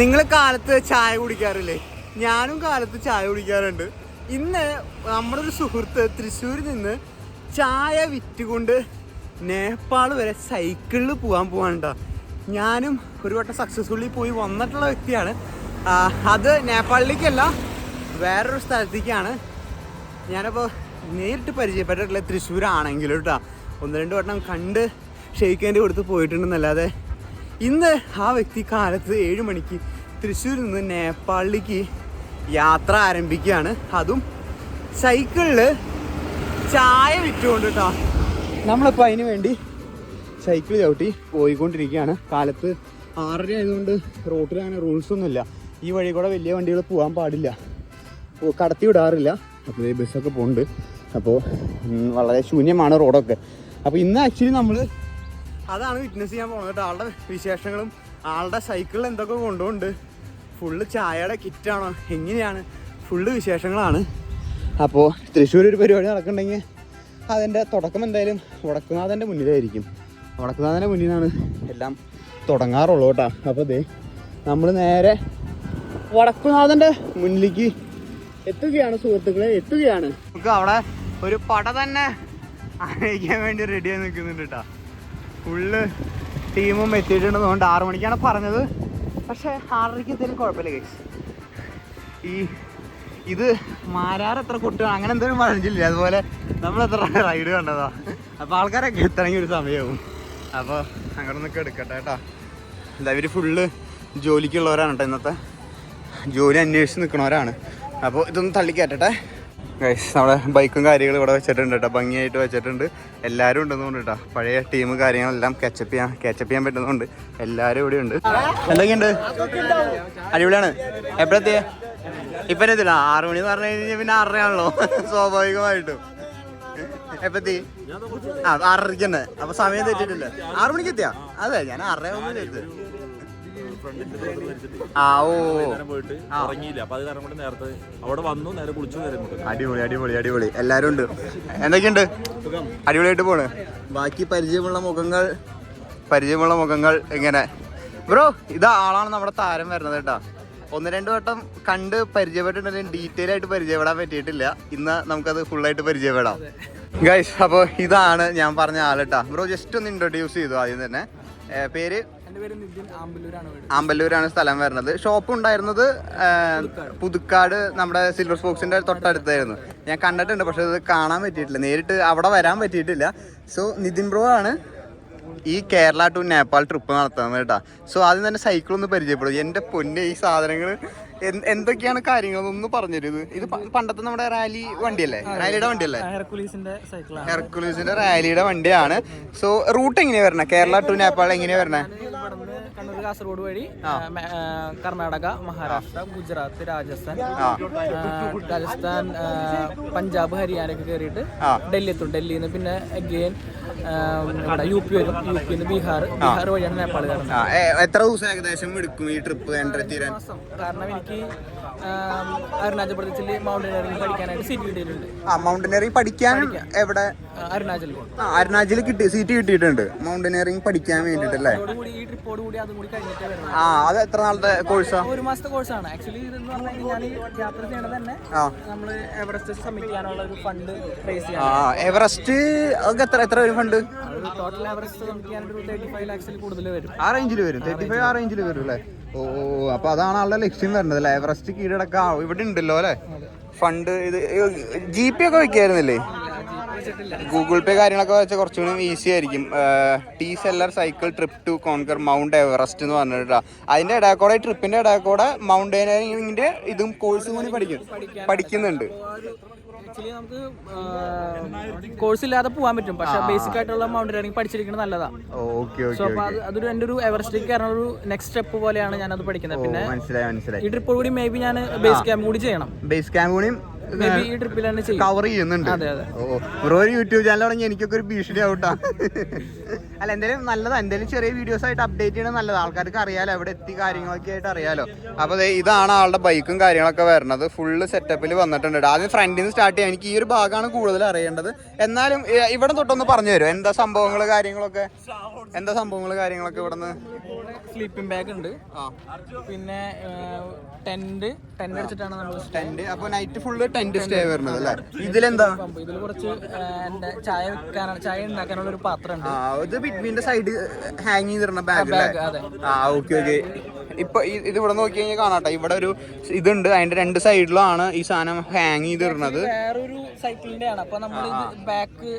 നിങ്ങൾ കാലത്ത് ചായ കുടിക്കാറില്ലേ? ഞാനും കാലത്ത് ചായ കുടിക്കാറുണ്ട്. ഇന്ന് നമ്മുടെ ഒരു സുഹൃത്ത് തൃശ്ശൂരിൽ നിന്ന് ചായ വിറ്റുകൊണ്ട് നേപ്പാൾ വരെ സൈക്കിളിൽ പോകാൻ പോകാനുണ്ടോ ഞാനും ഒരു വട്ടം സക്സസ്ഫുള്ളി പോയി വന്നിട്ടുള്ള വ്യക്തിയാണ്. അത് നേപ്പാളിലേക്കല്ല വേറൊരു സ്ഥലത്തേക്കാണ്. ഞാനപ്പോൾ നേരിട്ട് പരിചയപ്പെട്ടിട്ടില്ല തൃശ്ശൂരാണെങ്കിലും കേട്ടോ. ഒന്ന് രണ്ട് വട്ടം കണ്ട് ഷെയ്ക്കേന്റെ കൊടുത്ത് പോയിട്ടുണ്ടെന്നല്ലാതെ ഇന്ന് ആ വ്യക്തി കാലത്ത് ഏഴ് മണിക്ക് തൃശ്ശൂരിൽ നിന്ന് നേപ്പാളിലേക്ക് യാത്ര ആരംഭിക്കുകയാണ്. അതും സൈക്കിളിൽ ചായ വിറ്റുകൊണ്ട് കേട്ടോ നമ്മളിപ്പോൾ അതിന് വേണ്ടി സൈക്കിൾ ചവിട്ടി പോയിക്കൊണ്ടിരിക്കുകയാണ്. കാലത്ത് ആറര ആയതുകൊണ്ട് റോട്ടിൽ അങ്ങനെ റൂൾസ് ഒന്നുമില്ല. ഈ വഴി കൂടെ വലിയ വണ്ടികൾ പോകാൻ പാടില്ല. കടത്തി വിടാറില്ല. അപ്പോൾ ഈ ബസ്സൊക്കെ പോകുന്നുണ്ട് അപ്പോൾ വളരെ ശൂന്യമാണ് റോഡൊക്കെ. അപ്പോൾ ഇന്ന് ആക്ച്വലി നമ്മൾ അതാണ് വിറ്റ്നസ് ചെയ്യാൻ പോകുന്നത് കേട്ടോ. ആളുടെ വിശേഷങ്ങളും ആളുടെ സൈക്കിളിൽ എന്തൊക്കെ കൊണ്ടുപോകുന്നുണ്ട്. ഫുള്ള് ചായയുടെ കിറ്റാണോ എങ്ങനെയാണ്? ഫുള്ള് വിശേഷങ്ങളാണ്. അപ്പോൾ തൃശ്ശൂർ ഒരു പരിപാടി നടക്കുന്നുണ്ടെങ്കിൽ അതിന്റെ തുടക്കം എന്തായാലും വടക്കുനാഥന്റെ മുന്നിലായിരിക്കും. വടക്കുനാഥന്റെ മുന്നിലാണ് എല്ലാം തുടങ്ങാറുള്ളൂ കേട്ടോ. അപ്പോൾ ദേ നമ്മൾ നേരെ വടക്കുനാഥന്റെ മുന്നിലേക്ക് എത്തുകയാണ് സുഹൃത്തുക്കളെ എത്തുകയാണ്. നമുക്ക് അവിടെ ഒരു പട തന്നെ ആനയിക്കാൻ വേണ്ടി റെഡിയായി നിൽക്കുന്നുണ്ട് കേട്ടോ. ഫുള്ള് ടീമും എത്തിയിട്ടുണ്ടെന്നുകൊണ്ട് ആറു മണിക്കാണ് പറഞ്ഞത്. പക്ഷേ ആറരയ്ക്ക് എന്തെങ്കിലും കുഴപ്പമില്ല കേസ് ഈ ഇത് മാരാർ എത്ര കുട്ടികൾ അങ്ങനെ എന്തെങ്കിലും പറഞ്ഞില്ല? അതുപോലെ നമ്മൾ എത്ര റൈഡ് കണ്ടതാ. അപ്പോൾ ആൾക്കാരൊക്കെ എത്തണമെങ്കിൽ ഒരു സമയമാവും അപ്പോൾ അങ്ങനെ നിന്നൊക്കെ എടുക്കട്ടെ കേട്ടോ. എന്താ ഇവർ ഫുള്ള് ജോലിക്കുള്ളവരാണ് കേട്ടോ ഇന്നത്തെ. ജോലി അന്വേഷിച്ച് നിൽക്കണവരാണ് അപ്പോൾ ഇതൊന്ന് തള്ളിക്കയറ്റട്ടെ നമ്മുടെ ബൈക്കും കാര്യങ്ങളും ഇവിടെ വെച്ചിട്ടുണ്ട് കേട്ടോ ഭംഗിയായിട്ട് വെച്ചിട്ടുണ്ട്. എല്ലാവരും ഉണ്ടെന്നുണ്ട് കേട്ടോ പഴയ ടീം കാര്യങ്ങളെല്ലാം കാച്ചപ്പ് ചെയ്യാൻ കാച്ചപ്പ് ചെയ്യാൻ പറ്റുന്നുണ്ട്. എല്ലാവരും ഇവിടെ ഉണ്ട്. എന്തൊക്കെയുണ്ട്? അടിപൊളിയാണ്. എപ്പോഴത്തെ ഇപ്പം എത്തില്ല ആറു മണി പറഞ്ഞു കഴിഞ്ഞാൽ പിന്നെ ആറരയാണല്ലോ സ്വാഭാവികമായിട്ടും. എപ്പത്തി ആ ആറരയ്ക്ക് തന്നെ. അപ്പൊ സമയം തെറ്റിട്ടില്ല ആറു മണിക്ക് എത്തിയാ? അതെ ഞാൻ ആറര ഒന്നും എത്തി. ആ ഓ. പോയിട്ട് ഉറങ്ങിയില്ല. അപ്പൊ അത് കാരണം കൊണ്ട് നേരത്തെ അവിടെ വന്നു നേരെ കുളിച്ചു നേരെ ഇങ്ങോട്ട് അടിപൊളി അടിപൊളി അടിപൊളി. എല്ലാരും ഉണ്ട്. എന്തൊക്കെയുണ്ട്? അടിപൊളിയായിട്ട് പോണ്. ബാക്കി പരിചയമുള്ള മുഖങ്ങൾ പരിചയമുള്ള മുഖങ്ങൾ എങ്ങനെ? ബ്രോ ഇത് ആളാണ് നമ്മുടെ താരം വരുന്നത് കേട്ടോ. ഒന്ന് രണ്ട് വട്ടം കണ്ട് പരിചയപ്പെട്ടിട്ടുണ്ടെങ്കിലും ഡീറ്റെയിൽ ആയിട്ട് പരിചയപ്പെടാൻ പറ്റിയിട്ടില്ല. ഇന്ന് നമുക്കത് ഫുള്ളായിട്ട് പരിചയപ്പെടാം. ഗൈസ് അപ്പോൾ ഇതാണ് ഞാൻ പറഞ്ഞ ആൾ ബ്രോ ജസ്റ്റ് ഒന്ന് ഇൻട്രൊഡ്യൂസ് ചെയ്തു ആദ്യം തന്നെ. പേര്? ആമ്പല്ലൂരാണ് സ്ഥലം വരുന്നത്. ഷോപ്പ് ഉണ്ടായിരുന്നത് പുതുക്കാട്. നമ്മുടെ സിൽവർ സ്പോക്സിന്റെ തൊട്ടടുത്തായിരുന്നു. ഞാൻ കണ്ടിട്ടുണ്ട് പക്ഷെ ഇത് കാണാൻ പറ്റിയിട്ടില്ല. നേരിട്ട് അവിടെ വരാൻ പറ്റിയിട്ടില്ല. സോ നിതിൻ ബ്രോ ആണ്. ഈ കേരള ടു നേപ്പാൾ ട്രിപ്പ് നടത്തുന്നത് കേട്ടോ. സോ ആദ്യം തന്നെ സൈക്കിൾ ഒന്ന് പരിചയപ്പെടും. എന്റെ പൊന്നെ ഈ സാധനങ്ങൾ എന്തൊക്കെയാണ് കാര്യങ്ങൾ ഒന്ന് പറഞ്ഞുതരും. ഇത് പണ്ടത്തെ നമ്മുടെ റാലി വണ്ടിയല്ലേ? റാലിയുടെ വണ്ടിയല്ലേ? ഹെർക്കുലീസിന്റെ റാലിയുടെ വണ്ടിയാണ്. സോ റൂട്ട് എങ്ങനെയാ വരണേ? കേരള ടു നേപ്പാൾ എങ്ങനെയാ വരണേ? കണ്ണൂർ കാസർഗോഡ് വഴി കർണാടക മഹാരാഷ്ട്ര ഗുജറാത്ത് രാജസ്ഥാൻ രാജസ്ഥാൻ പഞ്ചാബ് ഹരിയാന ഒക്കെ കയറിയിട്ട്. ഡൽഹി എത്തും ഡൽഹിയിൽ നിന്ന് പിന്നെ അഗെയിൻ യു പി വരും. U P Bihar. ബീഹാർ വഴിയാണ് നേപ്പാൾ കയറുന്നത്. എത്ര ദിവസം ഏകദേശം എടുക്കും ഈ ട്രിപ്പ് കാരണം എനിക്ക് അരുണാചൽ പ്രദേശിൽ മൗണ്ടനറിംഗ് പഠിക്കാനായിട്ട് സീറ്റ് കിട്ടിയിട്ടുണ്ട്. ആ മൗണ്ടനറിംഗ് പഠിക്കാൻ എവിടെ? അരുണാചലിൽ. അരുണാചൽ കിട്ടി സീറ്റ് കിട്ടിയിട്ടുണ്ട്. മൗണ്ടനറിംഗ് പഠിക്കാൻ വേണ്ടിട്ടല്ലേ അല്ലേ ഈ ട്രിപ്പോട് കൂടി അതും കൂടി കഴിഞ്ഞിട്ട് ആ അത് എത്ര നാളത്തെ കോഴ്സാ ഒരു മാസത്തെ കോഴ്സാണ് ആക്ച്വലി ഇതെന്ന് പറഞ്ഞു കഴിഞ്ഞാൽ യാത്ര ചെയ്യണത് തന്നെ നമ്മൾ എവറസ്റ്റ് സബ്മിറ്റ് ചെയ്യാനുള്ള ഒരു ഫണ്ട് റേസ് ആ എവറസ്റ്റ് ഒക്കെ എത്ര എത്ര ഒരു ഫണ്ട് ടോട്ടൽ എവറസ്റ്റ് സബ്മിറ്റ് ഒരു തേർട്ടി ഫൈവ് ലാക്സിൽ കൂടുതൽ വരും. ആ റേഞ്ചിൽ വരും. തേർട്ടി ഫൈവ് ആ റേഞ്ചിൽ വരും അല്ലേ? ഓ അപ്പൊ അതാണ് ആളുടെ ലക്ഷ്യം വരുന്നത് അല്ലേ? എവറസ്റ്റ് കീഴടക്കാം. ഇവിടെ ഉണ്ടല്ലോ അല്ലേ? ഫണ്ട് ഇത് ജി പി ഒക്കെ വെക്കായിരുന്നില്ലേ? ഗൂഗിൾ പേ കാര്യങ്ങളൊക്കെ വെച്ചാൽ കുറച്ചുകൂടി ഈസി ആയിരിക്കും. T seller cycle trip to conquer Mount Everest എന്ന് പറഞ്ഞിട്ടാ. അതിന്റെ ഇടയക്കൂടെ ട്രിപ്പിന്റെ ഇടയക്കൂടെ മൗണ്ടൈനറിങ്ങിന്റെ ഇതും കോഴ്സും കൂടി പഠിക്കും. പഠിക്കുന്നുണ്ട്. ആക്ച്വലി നമുക്ക് കോഴ്സ് ഇല്ലാതെ പോകാൻ പറ്റും. പക്ഷെ ബേസിക് ആയിട്ടുള്ള മൗണ്ടൻ മൗണ്ടനറിംഗ് പഠിച്ചിരിക്കുന്നത് നല്ലതാണ് ഓക്കെ സോ അപ്പൊ അത് അതൊരു എന്റെ ഒരു എവറസ്റ്റിലേക്ക് കാരണം ഒരു നെക്സ്റ്റ് സ്റ്റെപ്പ് പോലെയാണ് ഞാൻ അത് പഠിക്കുന്നത് പിന്നെ മനസ്സിലായി മനസ്സിലായി. ഈ ട്രിപ്പ് കൂടി മേ ബി ഞാൻ ബേസ് ക്യാമ്പ് കൂടി ചെയ്യണം. ബേസ് ക്യാമ്പ് കൂടി കവർ ചെയ്യുന്നുണ്ട്. ബ്രോ ഒരു യൂട്യൂബ് ചാനൽ തുടങ്ങി എനിക്കൊക്കെ ഒരു ഭീഷണി ആവട്ടാ. അല്ല എന്തായാലും നല്ലത്. എന്തായാലും ചെറിയ വീഡിയോസ് ആയിട്ട് അപ്ഡേറ്റ് ചെയ്യണത് നല്ലത്. ആൾക്കാർക്ക് അറിയാലോ എവിടെ എത്തി കാര്യങ്ങളൊക്കെ ആയിട്ട് അറിയാലോ. അപ്പോൾ ഇതാണ് ആളുടെ ബൈക്കും കാര്യങ്ങളൊക്കെ വരുന്നത്. ഫുള്ള് സെറ്റപ്പിൽ വന്നിട്ടുണ്ട് ആദ്യം ഫ്രണ്ടിൽ നിന്ന് സ്റ്റാർട്ട് ചെയ്യാം. എനിക്ക് ഈ ഒരു ഭാഗമാണ് കൂടുതൽ അറിയേണ്ടത്. എന്നാലും ഇവിടെ തൊട്ടൊന്ന് പറഞ്ഞു തരും എന്താ സംഭവങ്ങൾ കാര്യങ്ങളൊക്കെ? എന്താ സംഭവങ്ങൾ കാര്യങ്ങളൊക്കെ ഇവിടെ നിന്ന് സ്ലീപ്പിംഗ് ബാഗ് ഉണ്ട്. ആ. പിന്നെ ടെന്റ് ടെന്റ് അടിച്ചിട്ടാണ് നമ്മൾ ടെന്റ് അപ്പോൾ നൈറ്റ് ഫുള്ള് ടെന്റ് സ്റ്റേ വരുന്നത് അല്ലേ? ഇതിലെന്താ? ഇതിൽ കുറച്ച് ചായ വെക്കാനാണ് ചായ ഉണ്ടാക്കാനുള്ള ഒരു പാത്രം ഉണ്ട് ബിറ്റ്വീന്റെ സൈഡ് ഹാങ് ചെയ്തിരുന്ന ബാഗ് ആ ഓക്കെ ഓക്കെ ഇപ്പൊ ഇത് ഇവിടെ നോക്കി കഴിഞ്ഞാൽ കാണാട്ടെ. ഇവിടെ ഒരു ഇതുണ്ട്. അതിന്റെ രണ്ട് സൈഡിലാണ് ഈ സാധനം ഹാങ് ചെയ്തിരുന്നത്. വേറൊരു സൈക്കിളിന്റെ ആണ്. അപ്പൊ നമ്മൾ ഇത് ബാക്ക്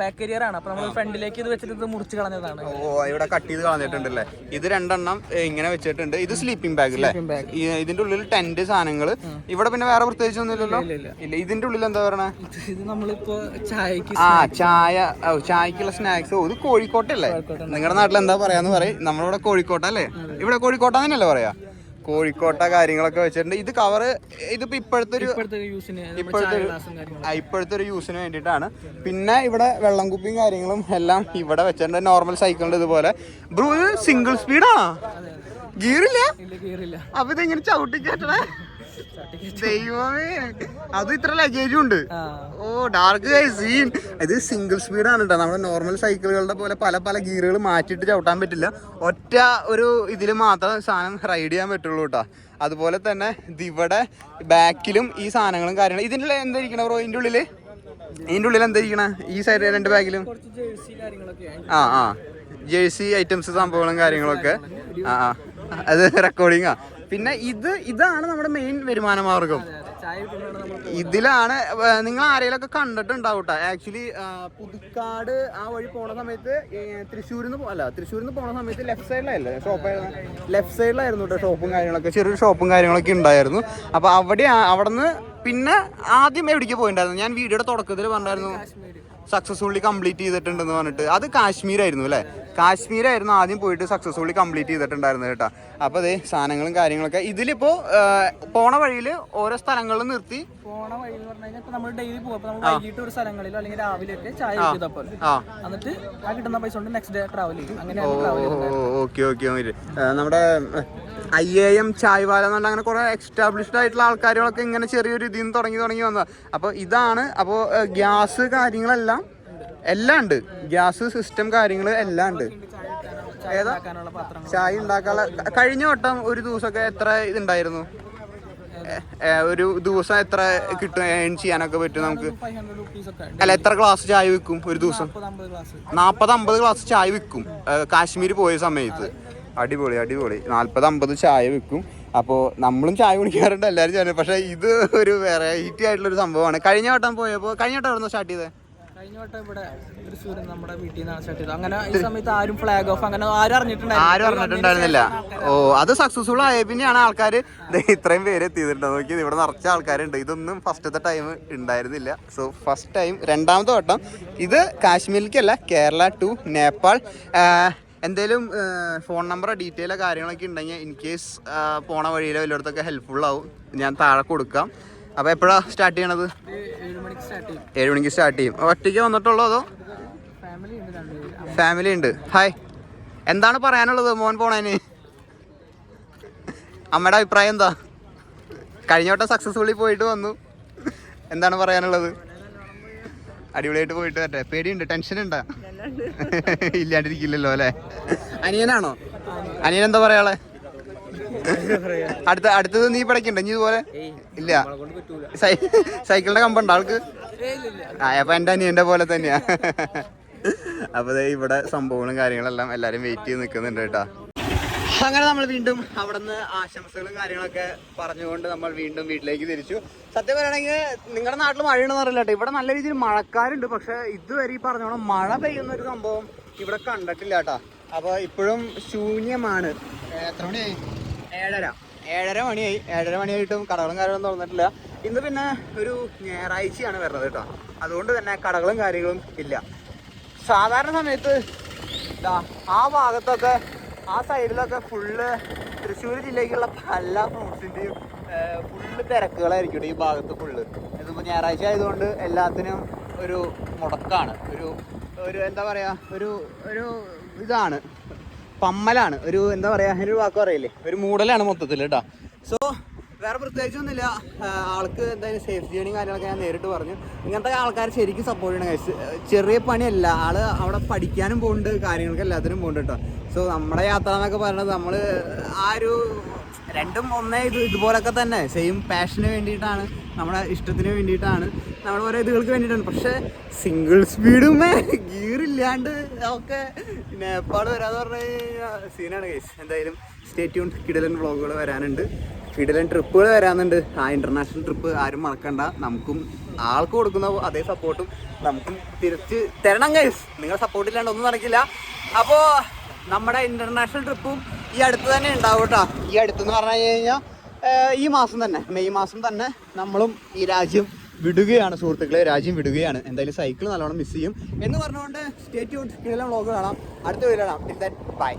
ബാക്ക് കരിയർ ആണ് അപ്പൊ നമ്മൾ ഫ്രണ്ടിലേക്ക് ഇത് വെച്ചിട്ട് ഇത് മുറിച്ച് കളഞ്ഞതാണ്. ഓ ഇവിടെ കട്ട് ചെയ്ത് കളഞ്ഞിട്ടുണ്ടല്ലേ? ഇത് രണ്ടെണ്ണം ഇങ്ങനെ വെച്ചിട്ടുണ്ട്. ഇത് സ്ലീപ്പിംഗ് ബാഗ് അല്ലേ ഇതിന്റെ ഉള്ളിൽ ടെന്റ് സാധനങ്ങൾ ഇവിടെ പിന്നെ വേറെ പ്രത്യേകിച്ച് ഒന്നുമില്ലല്ലോ? ഇല്ല, ഇതിന്റെ ഉള്ളിൽ എന്താ പറയണേ? ഇത് നമ്മളിപ്പോ ചായക്ക് ആ ചായ ഓ ചായക്കുള്ള സ്നാക്സ് ഇത് കോഴിക്കോട്ടല്ലേ? നിങ്ങളുടെ നാട്ടിൽ എന്താ പറയാന്ന് പറയും. നമ്മളിവിടെ കോഴിക്കോട്ടല്ലേ? ഇവിടെ കോഴിക്കോട്ട തന്നെയല്ലേ പറയാ? കോഴിക്കോട്ട കാര്യങ്ങളൊക്കെ വെച്ചിട്ടുണ്ട്. ഇത് കവറ് ഇതിപ്പോ ഇപ്പോഴത്തെ ഒരു ഇപ്പോഴത്തെ ഒരു ഇപ്പോഴത്തെ ഒരു യൂസിന് വേണ്ടിയിട്ടാണ്. പിന്നെ ഇവിടെ വെള്ളം കുപ്പിയും കാര്യങ്ങളും എല്ലാം ഇവിടെ വെച്ചിട്ടുണ്ട്. നോർമൽ സൈക്കിളിന്റെ ഇതുപോലെ. ബ്രൂ ഇത് സിംഗിൾ സ്പീഡാ കീറില്ല അപ്പൊ ഇതെങ്ങനെ ചവിട്ടി കേട്ടണേ ദൈവമേ അത് ഇത്ര ലഗേജും ഉണ്ട്. ഓ ഡാർക്ക് സീൻ ഇത് സിംഗിൾ സ്പീഡ് ആണ് കേട്ടോ നമ്മുടെ നോർമൽ സൈക്കിളുകളുടെ പോലെ പല പല ഗീറുകൾ മാറ്റിയിട്ട് ചവിട്ടാൻ പറ്റില്ല. ഒറ്റ ഒരു ഇതിൽ മാത്രം സാധനം റൈഡ് ചെയ്യാൻ പറ്റുള്ളൂ കേട്ടോ അതുപോലെ തന്നെ ഇതിവിടെ ഇവിടെ ബാക്കിലും ഈ സാധനങ്ങളും കാര്യങ്ങളും. ഇതിന്റെ എന്തായിരിക്കണം ബ്രോ ഇതിന്റെ ഉള്ളിൽ ഇതിന്റെ ഉള്ളിൽ എന്താ ഇരിക്കണ? ഈ സൈഡ് രണ്ട് ബാഗിലും ആ ആ. ജേഴ്സി ഐറ്റംസ് സംഭവങ്ങളും കാര്യങ്ങളൊക്കെ. ആ ആ. അത് റെക്കോർഡിങ്ങാ പിന്നെ ഇത് ഇതാണ് നമ്മുടെ മെയിൻ വരുമാന മാർഗം. ഇതിലാണ് നിങ്ങൾ ആരെങ്കിലും ഒക്കെ കണ്ടിട്ടുണ്ടാവും ആക്ച്വലി പുതുക്കാട് ആ വഴി പോണ സമയത്ത് തൃശ്ശൂരിൽ നിന്ന് അല്ല തൃശ്ശൂരിൽ നിന്ന് പോണ സമയത്ത് ലെഫ്റ്റ് സൈഡിലായില്ലേ ഷോപ്പ് ലെഫ്റ്റ് സൈഡിലായിരുന്നു കേട്ടോ ഷോപ്പും കാര്യങ്ങളൊക്കെ. ചെറിയൊരു ഷോപ്പും കാര്യങ്ങളൊക്കെ ഉണ്ടായിരുന്നു. അപ്പോൾ അവിടെ അവിടെ നിന്ന് പിന്നെ ആദ്യം എവിടേക്ക് പോയിണ്ടായിരുന്നു? ഞാൻ വീഡിയോയുടെ തുടക്കത്തിൽ പറഞ്ഞായിരുന്നു സക്സസ്ഫുള്ളി കംപ്ലീറ്റ് ചെയ്തിട്ടുണ്ടെന്ന് പറഞ്ഞിട്ട്. അത് കാശ്മീരായിരുന്നു അല്ലേ? കാശ്മീരായിരുന്നു ആദ്യം പോയിട്ട് സക്സസ്ഫുള്ളി കംപ്ലീറ്റ് ചെയ്തിട്ടുണ്ടായിരുന്നത് കേട്ടോ. അപ്പോൾ അതേ സാധനങ്ങളും കാര്യങ്ങളൊക്കെ ഇതിലിപ്പോൾ പോണ വഴിയിൽ ഓരോ സ്ഥലങ്ങളിൽ നിർത്തി. പോണ വഴി എന്ന് പറഞ്ഞു കഴിഞ്ഞാൽ നമ്മൾ ഡെയിലി പോകും അപ്പോൾ നമ്മൾ വൈകിട്ട് ഒരു സ്ഥലങ്ങളിലോ അല്ലെങ്കിൽ രാവിലെ ഒക്കെ ചായ കുടിക്കപ്പോൾ ആ. എന്നിട്ട് ആ കിട്ടുന്ന പൈസ കൊണ്ട് നെക്സ്റ്റ് ഡേ ട്രാവൽ ചെയ്യും. അങ്ങനെയാണ് ട്രാവൽ ചെയ്യുന്നത് ഓക്കെ ഓക്കെ നമ്മുടെ ഐ എ എം ചായ്വാല എന്ന് പറഞ്ഞാൽ അങ്ങനെ കുറെ എക്സ്റ്റാബ്ലിഷ്ഡ് ആയിട്ടുള്ള ആൾക്കാരുകളൊക്കെ ഇങ്ങനെ ചെറിയൊരു ഇതിൽ നിന്ന് തുടങ്ങി തുടങ്ങി വന്നത്. അപ്പോൾ ഇതാണ് അപ്പോൾ ഗ്യാസ് കാര്യങ്ങളെല്ലാം എല്ലാം ഉണ്ട്. ഗ്യാസ് സിസ്റ്റം കാര്യങ്ങൾ എല്ലാം ഉണ്ട്. ഏതാ? ചായ ഉണ്ടാക്കാനുള്ള കഴിഞ്ഞ വട്ടം ഒരു ദിവസമൊക്കെ എത്ര ഇതുണ്ടായിരുന്നു? ഒരു ദിവസം എത്ര കിട്ടും ഏൺ ചെയ്യാനൊക്കെ പറ്റും നമുക്ക്? അല്ല എത്ര ഗ്ലാസ് ചായ വിൽക്കും ഒരു ദിവസം? നാൽപ്പത് അമ്പത് ഗ്ലാസ് ചായ വിൽക്കും കാശ്മീർ പോയ സമയത്ത്. അടിപൊളി അടിപൊളി. നാൽപ്പത് അമ്പത് ചായ വിൽക്കും അപ്പോൾ നമ്മളും ചായ കുടിക്കാറുണ്ട് എല്ലാവരും ചായ പക്ഷേ ഇത് ഒരു വെറൈറ്റി ആയിട്ടുള്ള ഒരു സംഭവമാണ്. കഴിഞ്ഞ വട്ടം പോയപ്പോൾ കഴിഞ്ഞ വട്ടം എവിടെ സ്റ്റാർട്ട് ചെയ്തത് കഴിഞ്ഞ വട്ടം ഇവിടെ തൃശ്ശൂർ നമ്മുടെ വീട്ടിൽ നിന്നാണ് സ്റ്റാർട്ട് ചെയ്തത് അങ്ങനെ ഈ സമയത്ത് ആരും ഫ്ലാഗ് ഓഫ് അങ്ങനെ ആരും അറിഞ്ഞിട്ടുണ്ടായിരുന്നില്ല. ആരും അറിഞ്ഞിട്ടുണ്ടായിരുന്നില്ല. ഓ അത് സക്സസ്ഫുൾ ആയ പിന്നെയാണ് ആൾക്കാർ ഇത്രയും പേര് എത്തിയിട്ടുണ്ട് നോക്കി ഇവിടെ നിറച്ച ആൾക്കാരുണ്ട്. ഇതൊന്നും ഫസ്റ്റത്തെ ടൈം ഉണ്ടായിരുന്നില്ല. സോ ഫസ്റ്റ് ടൈം രണ്ടാമത്തെ വട്ടം. ഇത് കാശ്മീരിലേക്കല്ല കേരള ടു നേപ്പാൾ. എന്തേലും ഫോൺ നമ്പറോ ഡീറ്റെയിലോ കാര്യങ്ങളൊക്കെ ഉണ്ടെങ്കിൽ ഇൻ കേസ് പോണ വഴിയിലോ വല്ലയിടത്തൊക്കെ ഹെൽപ്ഫുൾ ആവും. ഞാൻ താഴെ കൊടുക്കാം. അപ്പോൾ എപ്പോഴാ സ്റ്റാർട്ട് ചെയ്യണത്? ഏഴ് മണിക്ക് സ്റ്റാർട്ട് ചെയ്യും. ഒറ്റയ്ക്ക് വന്നിട്ടുള്ളോ അതോ? ഫാമിലി ഉണ്ട്. രണ്ടുപേര് ഫാമിലി ഉണ്ട് ഹായ് എന്താണ് പറയാനുള്ളത് മോൻ പോണേന്? അമ്മയുടെ അഭിപ്രായം എന്താ? കഴിഞ്ഞ വട്ടം സക്സസ്ഫുള്ളി പോയിട്ട് വന്നു. എന്താണ് പറയാനുള്ളത്? അടിപൊളിയായിട്ട് പോയിട്ട് വരട്ടെ. പേടിയുണ്ട് ടെൻഷൻ ഉണ്ടാ ഇല്ലാണ്ടിരിക്കില്ലല്ലോ അല്ലേ? അനിയനാണോ? അനിയൻ എന്താ പറയാളെ അടുത്ത അടുത്തത് നീ പഠിക്കണ്ട ഇനി ഇതുപോലെ ഇല്ല. സൈക്കിളിന്റെ കമ്പുണ്ട് ആൾക്ക്? അപ്പൊ എന്റെ അനിയന്റെ പോലെ തന്നെയാ. അപ്പൊ ഇവിടെ സംഭവങ്ങളും കാര്യങ്ങളെല്ലാം എല്ലാരും വെയിറ്റ് ചെയ്ത് നിൽക്കുന്നുണ്ട് കേട്ടാ. അങ്ങനെ നമ്മൾ വീണ്ടും അവിടെ നിന്ന് ആശംസകളും കാര്യങ്ങളൊക്കെ പറഞ്ഞുകൊണ്ട് നമ്മൾ വീണ്ടും വീട്ടിലേക്ക് തിരിച്ചു. സത്യം പറയുകയാണെങ്കിൽ നിങ്ങളുടെ നാട്ടിൽ മഴയുണ്ടെന്ന് അറിയില്ല കേട്ടോ. ഇവിടെ നല്ല രീതിയിൽ മഴക്കാരുണ്ട്. പക്ഷെ ഇതുവരെ ഈ പറഞ്ഞോണം മഴ പെയ്യുന്ന ഒരു സംഭവം ഇവിടെ കണ്ടിട്ടില്ല കേട്ടോ. അപ്പൊ ഇപ്പോഴും ശൂന്യമാണ്. എത്ര മണിയായി? ഏഴര. ഏഴര മണിയായി. ഏഴര മണിയായിട്ടും കടകളും കാര്യങ്ങളും തുറന്നിട്ടില്ല. ഇന്ന് പിന്നെ ഒരു ഞായറാഴ്ചയാണ് വരുന്നത് കേട്ടോ. അതുകൊണ്ട് തന്നെ കടകളും കാര്യങ്ങളും ഇല്ല. സാധാരണ സമയത്ത് ആ ഭാഗത്തൊക്കെ ആ സൈഡിലൊക്കെ ഫുള്ള് തൃശ്ശൂർ ജില്ലയ്ക്കുള്ള പല ഫ്രൂട്ട്സിന്റെയും ഫുള്ള് തിരക്കുകളായിരിക്കും ഈ ഭാഗത്ത് ഫുള്ള് ഇതിപ്പോൾ ഞായറാഴ്ച ആയതുകൊണ്ട് എല്ലാത്തിനും ഒരു മുടക്കാണ്. ഒരു ഒരു എന്താ പറയുക ഒരു ഒരു ഇതാണ്. പമ്മലാണ്. ഒരു എന്താ പറയാ ഒരു വാക്ക് പറയില്ലേ? ഒരു മൂടലാണ് മൊത്തത്തിൽ കേട്ടോ. സോ വേറെ പ്രത്യേകിച്ച് ഒന്നുമില്ല ആൾക്ക് എന്തായാലും സേഫ് ജേണിയും കാര്യങ്ങളൊക്കെ ഞാൻ നേരിട്ട് പറഞ്ഞു. ഇങ്ങനത്തെ ആൾക്കാർ ശരിക്കും സപ്പോർട്ട് ചെയ്യണം കഴിച്ച് ചെറിയ പണിയല്ല. ആൾ അവിടെ പഠിക്കാനും പോകുന്നുണ്ട് കാര്യങ്ങൾക്ക് എല്ലാത്തിനും പോകുന്നുണ്ട് കേട്ടോ. സോ നമ്മുടെ യാത്ര എന്നൊക്കെ പറയുന്നത് നമ്മൾ ആ ഒരു രണ്ടും ഒന്നേ ഇത് ഇതുപോലൊക്കെ തന്നെ. സെയിം പാഷന് വേണ്ടിയിട്ടാണ് നമ്മുടെ ഇഷ്ടത്തിന് വേണ്ടിയിട്ടാണ് നമ്മൾ ഓരോ ഇതുകൾക്ക് വേണ്ടിയിട്ടാണ്. പക്ഷേ സിംഗിൾ സ്പീഡും ഗിയർ ഇല്ലാണ്ട് ഒക്കെ നേപ്പാൾ വരാന്ന് പറഞ്ഞ സീനാണ് കേസ് എന്തായാലും സ്റ്റേറ്റ് യൂൺ കിടലൻ വ്ളോഗുകൾ വരാനുണ്ട്. കിടലൻ ട്രിപ്പുകൾ വരാനുണ്ട്. ആ ഇന്റർനാഷണൽ ട്രിപ്പ് ആരും മറക്കണ്ട. നമുക്കും ആൾക്ക് കൊടുക്കുന്ന അതേ സപ്പോർട്ടും നമുക്കും തിരിച്ച് തരണം കേസ് സപ്പോർട്ട് ഇല്ലാണ്ട് ഒന്നും നടക്കില്ല. അപ്പോൾ നമ്മുടെ ഇന്റർനാഷണൽ ട്രിപ്പും ഈ അടുത്ത് തന്നെ ഉണ്ടാവും കേട്ടോ. ഈ അടുത്തെന്ന് പറഞ്ഞു കഴിഞ്ഞാൽ ഈ മാസം തന്നെ മെയ് മാസം തന്നെ നമ്മളും ഈ രാജ്യം വിടുകയാണ് സുഹൃത്തുക്കളെ രാജ്യം വിടുകയാണ്. എന്തായാലും സൈക്കിൾ നല്ലോണം മിസ് ചെയ്യും. എന്ന് പറഞ്ഞുകൊണ്ട് സ്റ്റേറ്റ് കിടലം വ്ളോഗ് കാണാം. അടുത്ത വീട് കാണാം. ബൈ